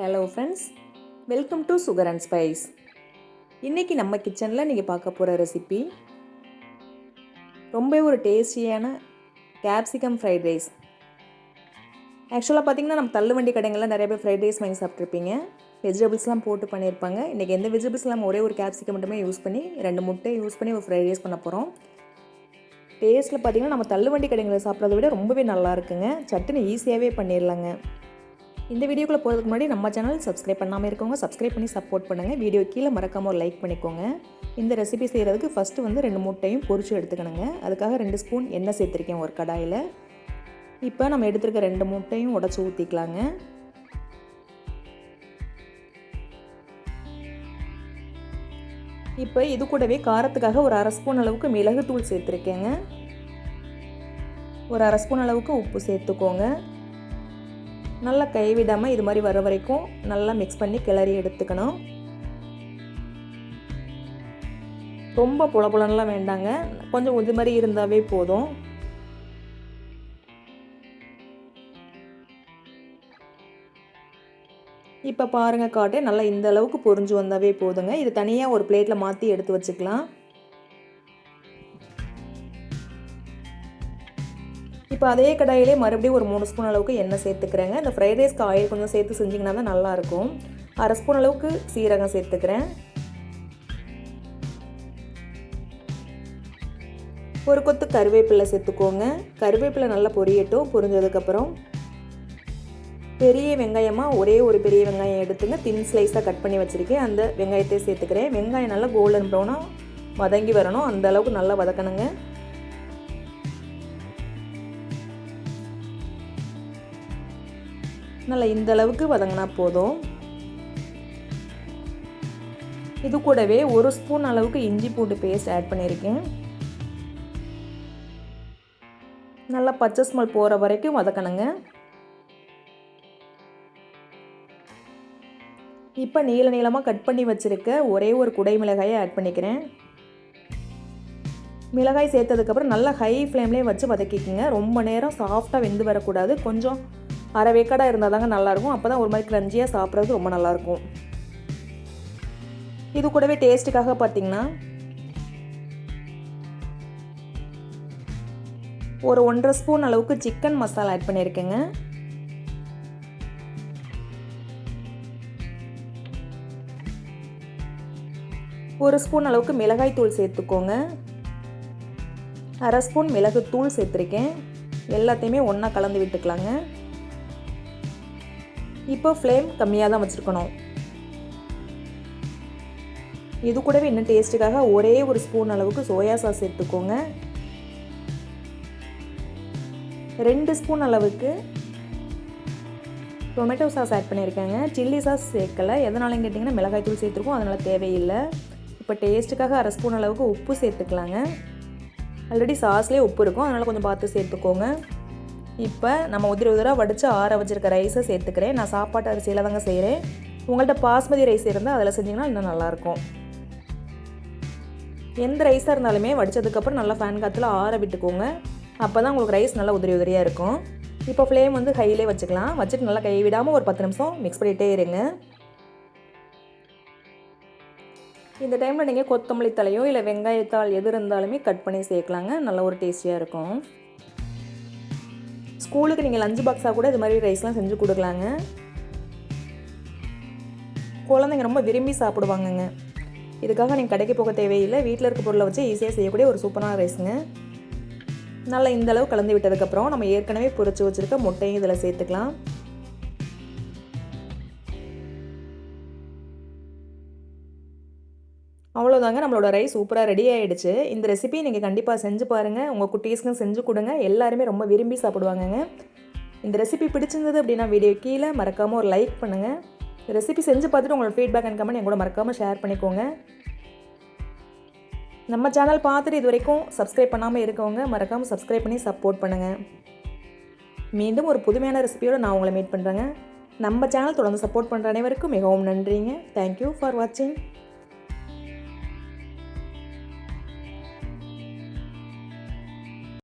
Hello friends welcome to sugar and spice இன்றைக்கி நம்ம கிச்சனில் நீங்கள் பார்க்க போகிற ரெசிபி ரொம்ப ஒரு டேஸ்டியான கேப்சிகம் ஃப்ரைட் ரைஸ் ஆக்சுவலாக பார்த்தீங்கன்னா நம்ம தள்ளுவண்டி கடைங்களில் நிறைய பேர் ஃப்ரைட் ரைஸ் வாங்கி சாப்பிட்ருப்பீங்க வெஜிடபிள்ஸ்லாம் போட்டு பண்ணியிருப்பாங்க இன்றைக்கி எந்த வெஜிடபிள்ஸ் இல்லாமல் ஒரே ஒரு கேப்சிகம் மட்டுமே யூஸ் பண்ணி ரெண்டு முட்டை யூஸ் பண்ணி ஒரு ஃப்ரைட் ரைஸ் பண்ண போகிறோம் டேஸ்ட்டில் பார்த்தீங்கன்னா நம்ம தள்ளுவண்டி கடைகளில் சாப்பிட்றத விட ரொம்பவே நல்லா இருக்குங்க. சட்டுன்னு ஈஸியாகவே பண்ணிடலாங்க இந்த வீடியோக்குள்ளே போகிறதுக்கு முன்னாடி நம்ம சேனல் சப்ஸ்கிரைப் பண்ணாமல் இருக்கவங்க சப்ஸ்கிரைப் பண்ணி சப்போர்ட் பண்ணுங்கள் வீடியோ கீழே மறக்காமல் ஒரு லைக் பண்ணிக்கோங்க. இந்த ரெசிபி செய்கிறதுக்கு ஃபஸ்ட்டு வந்து ரெண்டு முட்டையும் பொரிச்சு எடுத்துக்கணுங்க. அதுக்காக ரெண்டு ஸ்பூன் எண்ணெய் சேர்த்துருக்கேன் ஒரு கடாயில். இப்போ நம்ம எடுத்துருக்க ரெண்டு முட்டையும் உடச்சி ஊற்றிக்கலாங்க இப்போ இது கூடவே காரத்துக்காக ஒரு அரை ஸ்பூன் அளவுக்கு மிளகுத்தூள் சேர்த்துருக்கேங்க. ஒரு அரை ஸ்பூன் அளவுக்கு உப்பு சேர்த்துக்கோங்க. நல்லா கைவிடாமல் இது மாதிரி வர வரைக்கும் நல்லா மிக்ஸ் பண்ணி கிளறி எடுத்துக்கணும். ரொம்ப புல புலன்லாம் வேண்டாங்க. கொஞ்சம் இது மாதிரி இருந்தாவே போதும். இப்போ பாருங்கள் காட்டே நல்லா இந்த அளவுக்கு பொறிஞ்சு வந்தாவே போதுங்க. இது தனியாக ஒரு பிளேட்டில் மாற்றி எடுத்து வச்சுக்கலாம். இப்போ அதே கடாயிலே மறுபடியும் ஒரு மூணு ஸ்பூன் அளவுக்கு எண்ணெய் சேர்த்துக்கிறேங்க. இந்த ஃப்ரைட் ரைஸ்க்கு ஆயில் கொஞ்சம் சேர்த்து செஞ்சிங்கன்னா தான் நல்லாயிருக்கும். அரை ஸ்பூன் அளவுக்கு சீரகம் சேர்த்துக்கிறேன். ஒரு கொத்து கருவேப்பிலை சேர்த்துக்கோங்க. கருவேப்பிலை நல்லா பொரியட்டும் பொரிஞ்சதுக்கப்புறம் பெரிய வெங்காயமாக ஒரே ஒரு பெரிய வெங்காயம் எடுத்துங்க. தின் ஸ்லைஸாக கட் பண்ணி வச்சுருக்கேன். அந்த வெங்காயத்தை சேர்த்துக்கிறேன். வெங்காயம் நல்லா கோல்டன் ப்ரௌனாக வதங்கி வரணும். அந்த அளவுக்கு நல்லா வதக்கணுங்க. நல்லா இந்த அளவுக்கு வதங்கினா போதும். இது கூடவே ஒரு ஸ்பூன் அளவுக்கு இஞ்சி பூண்டு பேஸ்ட் ஆட் பண்ணியிருக்கேன். நல்லா பச்சை ஸ்மெல் போகிற வரைக்கும் வதக்கணுங்க. இப்போ நீள நீளமாக கட் பண்ணி வச்சுருக்க ஒரே ஒரு குடை மிளகாயை ஆட் பண்ணிக்கிறேன். மிளகாய் சேர்த்ததுக்கப்புறம் நல்லா ஹை ஃப்ளேம்லேயே வச்சு வதக்கிக்கோங்க. ரொம்ப நேரம் சாஃப்டாக வெந்து வரக்கூடாது. கொஞ்சம் அரை வேக்காடாக இருந்தால் தாங்க நல்லாயிருக்கும். அப்போ தான் ஒரு மாதிரி க்ரன்ச்சியாக சாப்பிட்றது ரொம்ப நல்லாயிருக்கும். இது கூடவே டேஸ்ட்டுக்காக பார்த்தீங்கன்னா ஒரு ஒன்றரை ஸ்பூன் அளவுக்கு சிக்கன் மசாலா ஆட் பண்ணியிருக்கேங்க. ஒரு ஸ்பூன் அளவுக்கு மிளகாய் தூள் சேர்த்துக்கோங்க. அரை ஸ்பூன் மிளகு தூள் சேர்த்துருக்கேன். எல்லாத்தையுமே ஒன்றா கலந்து விட்டுக்கலாங்க. இப்போ ஃப்ளேம் கம்மியாக தான் வச்சுருக்கணும். இது கூடவே இன்னும் டேஸ்ட்டுக்காக ஒரே ஒரு ஸ்பூன் அளவுக்கு சோயா சாஸ் சேர்த்துக்கோங்க ரெண்டு ஸ்பூன் அளவுக்கு டொமேட்டோ சாஸ் ஆட் பண்ணியிருக்கேங்க. சில்லி சாஸ் சேர்க்கலை. எதனாலையும் கேட்டிங்கன்னா மிளகாய் தூள் சேர்த்துருக்கோம். அதனால் தேவையில்லை. இப்போ டேஸ்ட்டுக்காக அரை ஸ்பூன் அளவுக்கு உப்பு சேர்த்துக்கலாங்க. ஆல்ரெடி சாஸ்லேயே உப்பு இருக்கும். அதனால் கொஞ்சம் பார்த்து சேர்த்துக்கோங்க. இப்போ நம்ம உதிர உதிராக வடித்து ஆற வச்சுருக்க ரைஸை சேர்த்துக்கிறேன். நான் சாப்பாட்டு அரிசியில் தாங்க செய்கிறேன் உங்கள்கிட்ட பாஸ்மதி ரைஸ் இருந்தால் அதில் செஞ்சிங்கன்னா இன்னும் நல்லாயிருக்கும். எந்த ரைஸாக இருந்தாலுமே வடித்ததுக்கப்புறம் நல்லா ஃபேன் காற்றுல ஆற விட்டுக்கோங்க. அப்போ தான் உங்களுக்கு ரைஸ் நல்லா உதிரி உதிரியாக இருக்கும். இப்போ ஃப்ளேம் வந்து கையிலே வச்சுக்கலாம். வச்சுட்டு நல்லா கை விடாமல் ஒரு பத்து நிமிஷம் மிக்ஸ் பண்ணிகிட்டே இருங்க. இந்த டைமில் நீங்கள் கொத்தமல்லி தலையோ இல்லை வெங்காயத்தால் எது இருந்தாலுமே கட் பண்ணி சேர்க்கலாங்க. நல்ல ஒரு டேஸ்டியாக இருக்கும். ஸ்கூலுக்கு நீங்கள் லஞ்ச் பாக்ஸாக கூட இது மாதிரி ரைஸ்லாம் செஞ்சு கொடுக்கலாங்க. குழந்தைங்க ரொம்ப விரும்பி சாப்பிடுவாங்கங்க. இதுக்காக நீங்கள் கடைக்கு போக தேவையில்லை. வீட்டில் இருக்க பொருளை வச்சு ஈஸியாக செய்யக்கூடிய ஒரு சூப்பரான ரைஸுங்க நல்லா இந்த அளவு கலந்து விட்டதுக்கப்புறம் நம்ம ஏற்கனவே பொறிச்சு வச்சுருக்க முட்டையும் இதில் சேர்த்துக்கலாம். அவ்வளோதாங்க நம்மளோட ரைஸ் சூப்பராக ரெடி ஆகிடுச்சு இந்த ரெசிபி நீங்கள் கண்டிப்பாக செஞ்சு பாருங்கள் உங்கள் குட்டீஸ்க்கும் செஞ்சு கொடுங்க. எல்லாருமே ரொம்ப விரும்பி சாப்பிடுவாங்கங்க. இந்த ரெசிபி பிடிச்சிருந்தது அப்படின்னா வீடியோ கீழே மறக்காமல் ஒரு லைக் பண்ணுங்கள் ரெசிபி செஞ்சு பார்த்துட்டு உங்களோட ஃபீட்பேக் அண்ட் கமெண்ட் என் கூட மறக்காமல் ஷேர் பண்ணிக்கோங்க. நம்ம சேனல் பார்த்துட்டு இது வரைக்கும் சப்ஸ்கிரைப் பண்ணாமல் இருக்கவங்க மறக்காமல் சப்ஸ்கிரைப் பண்ணி சப்போர்ட் பண்ணுங்கள் மீண்டும் ஒரு புதுமையான ரெசிபியோடு நான் உங்களை மீட் பண்ணுறேங்க நம்ம சேனல் தொடர்ந்து சப்போர்ட் பண்ணுற அனைவருக்கும் மிகவும் நன்றிங்க. தேங்க்யூ ஃபார் வாட்சிங்